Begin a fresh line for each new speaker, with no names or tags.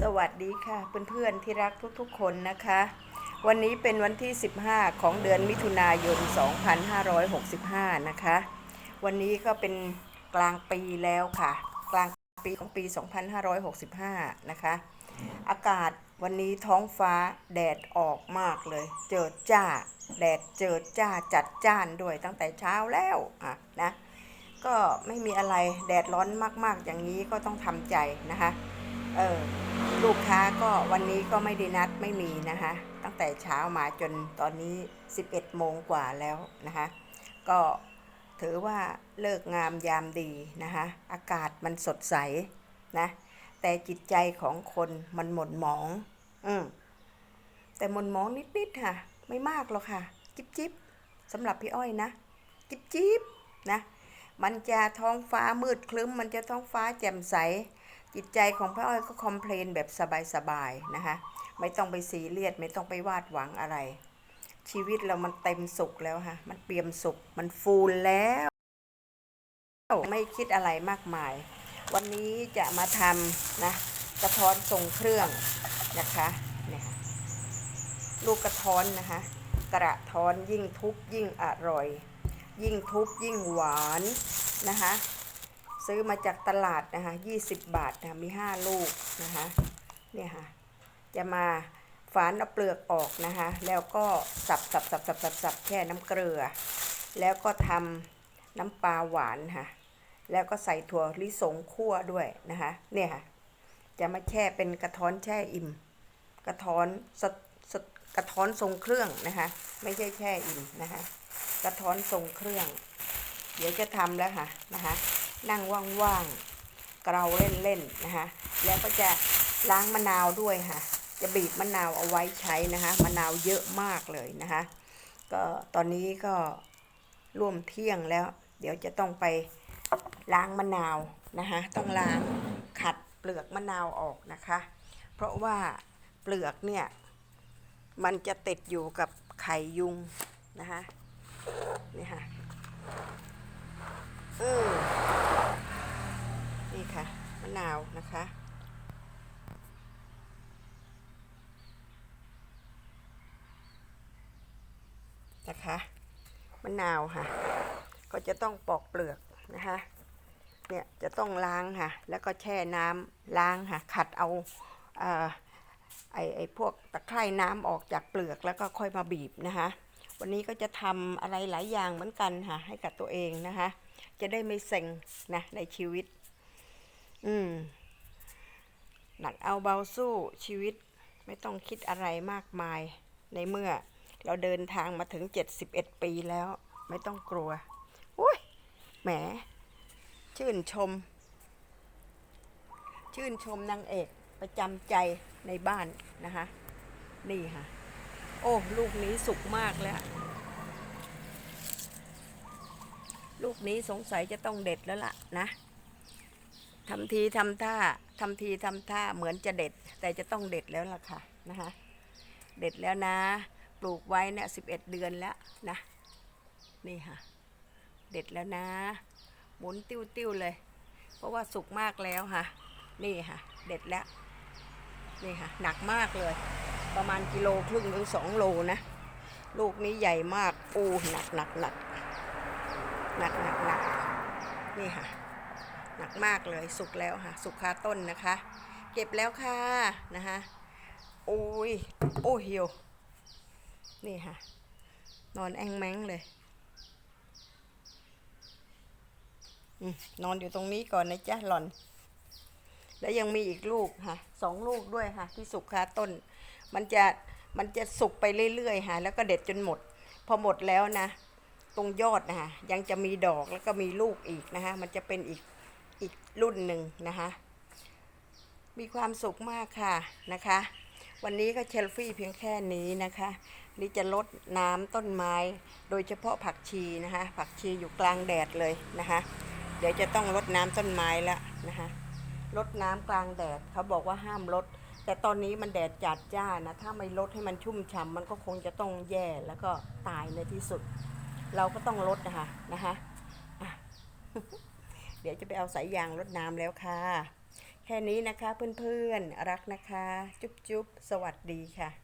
สวัสดีค่ะเพื่อนๆที่รักทุกๆคนนะคะ วันนี้เป็นวันที่ 15 ของเดือนมิถุนายน 2565 นะคะ วันนี้ก็เป็นกลางปีแล้วค่ะ กลางปีของปี 2565 นะคะ อากาศวันนี้ท้องฟ้าแดดออกมากเลย เจิดจ้า แดดเจิดจ้าจัดจ้านด้วยตั้งแต่เช้าแล้วอะนะก็ไม่มีอะไรแดดร้อนมากๆ อย่างนี้ก็ต้องทำใจนะคะ เออ ลูกค้าก็วันนี้ก็ไม่ได้นัดไม่มีนะคะ ตั้งแต่เช้ามาจนตอนนี้ 11 โมงกว่าแล้วนะคะ ก็ถือว่าเลิกงามยามดีนะคะ อากาศมันสดใสนะ แต่จิตใจของคนมันหม่นหมอง อืมแต่หม่นหมองนิดๆค่ะ ไม่มากหรอกค่ะ จิบจิบสำหรับพี่อ้อยนะ จิบจิบนะ มันจะท้องฟ้ามืดคลึ้ม มันจะท้องฟ้าแจ่มใส จิตใจของพระอ้อยก็คอมเพลนแบบสบายๆนะคะ ไม่ต้องไปซีเรียสไม่ต้องไปวาดหวังอะไร ชีวิตเรามันเต็มสุขแล้วค่ะมันเปี่ยมสุข มันฟูลแล้ว ไม่คิดอะไรมากมาย วันนี้จะมาทำนะกระท้อนทรงเครื่องนะคะเนี่ยลูกกระท้อนนะคะ กระท้อนยิ่งทุบยิ่งอร่อย ยิ่งทุบยิ่งหวานนะคะ ซื้อมาจากตลาดนะคะ20 บาทนะมี 5 ลูกนะคะเนี่ยค่ะจะมาฝานเอาเปลือกออกนะคะแล้วก็สับสับสับสับสับสับแค่น้ำเกลือ แล้วก็ทำน้ำปลาหวานค่ะแล้วก็ใส่ถั่วลิสงคั่วด้วยนะคะเนี่ยค่ะจะมาแช่เป็นกระท้อนแช่อิ่ม กระท้อนสดสดกระท้อนทรงเครื่องนะคะไม่ใช่แช่อิ่มนะคะกระท้อนทรงเครื่อง เดี๋ยวจะทำแล้วค่ะนะคะ นั่งว่างๆเกราเล่นๆนะคะ แล้วก็จะล้างมะนาวด้วยค่ะ จะบีบมะนาวเอาไว้ใช้นะคะ มะนาวเยอะมากเลยนะคะ ก็ตอนนี้ก็ร่วมเที่ยงแล้ว เดี๋ยวจะต้องไปล้างมะนาวนะคะ ต้องล้างขัดเปลือกมะนาวออกนะคะ เพราะว่าเปลือกเนี่ย มันจะติดอยู่กับไข่ยุงนะคะนี่ค่ะเออนี่ค่ะ มะนาวนะคะ นะคะมะนาวค่ะ ก็จะต้องปอกเปลือกนะคะเนี่ยจะต้องล้างค่ะ แล้วก็แช่น้ำล้างค่ะ ขัดเอาเอไอไอพวกตะไคร่น้ำออกจากเปลือกแล้วก็ค่อยมาบีบนะคะ วันนี้ก็จะทำอะไรหลายอย่างเหมือนกันค่ะ ให้กับตัวเองนะคะ จะได้ไม่เซ็งนะในชีวิต อืม หนักเอาเบาสู้ชีวิตไม่ต้องคิดอะไรมากมาย ในเมื่อเราเดินทางมาถึง71ปีแล้ว ไม่ต้องกลัวอุ้ยแหม ชื่นชม ชื่นชมนางเอกประจำใจในบ้านนะคะ นี่ค่ะ โอ้ ลูกนี้สุกมากแล้ว ลูกนี้สงสัยจะต้องเด็ดแล้วล่ะนะ ทำทีทำท่าทำทีทำท่าเหมือนจะเด็ด แต่จะต้องเด็ดแล้วล่ะค่ะนะคะ เด็ดแล้วนะ ปลูกไว้เนี่ยสิบเอ็ดเดือนแล้วนะ นี่ค่ะ เด็ดแล้วนะหมุนติ้วติ้วๆเลย เพราะว่าสุกมากแล้วค่ะ นี่ค่ะ เด็ดแล้ว นี่ค่ะ หนักมากเลย ประมาณกิโลครึ่งถึงสองโลนะ ลูกนี้ใหญ่มากโอ้หนักหนักหนักหนักหนักหนักนี่ค่ะ มากเลยสุกแล้วค่ะ สุกคาต้นนะคะ เก็บแล้วค่ะนะคะโอ้ยโอ้เหี่ยวนี่ค่ะ นอนแองแมงเลยอนอนอยู่ตรงนี้ก่อนนะจ๊ะหล่อน แล้วยังมีอีกลูกค่ะสองลูกด้วยค่ะ ที่สุกคาต้น มันจะมันจะสุกไปเรื่อยๆค่ะแล้วก็เด็ดจนหมด พอหมดแล้วนะ ตรงยอดนะคะยังจะมีดอกแล้วก็มีลูกอีกนะคะมันจะเป็นอีก รุ่นหนึ่งนะคะ มีความสุขมากค่ะนะคะ วันนี้ก็เชลฟี่เพียงแค่นี้นะคะ นี่จะลดน้ำต้นไม้ โดยเฉพาะผักชีนะคะ ผักชีอยู่กลางแดดเลยนะคะ เดี๋ยวจะต้องลดน้ำต้นไม้ล้วนะคะลดน้ำกลางแดดเขาบอกว่าห้ามลด แต่ตอนนี้มันแดดจัดจ้านะ ถ้าไม่ลดให้มันชุ่มฉ่ำมันก็คงจะต้องแย่แล้วก็ตายในที่สุด เราก็ต้องลดนะคะนะคะ เดี๋ยวจะไปเอาสายยางรดน้ำแล้วค่ะ แค่นี้นะคะเพื่อนๆ รักนะคะ จุ๊บจุ๊บสวัสดีค่ะ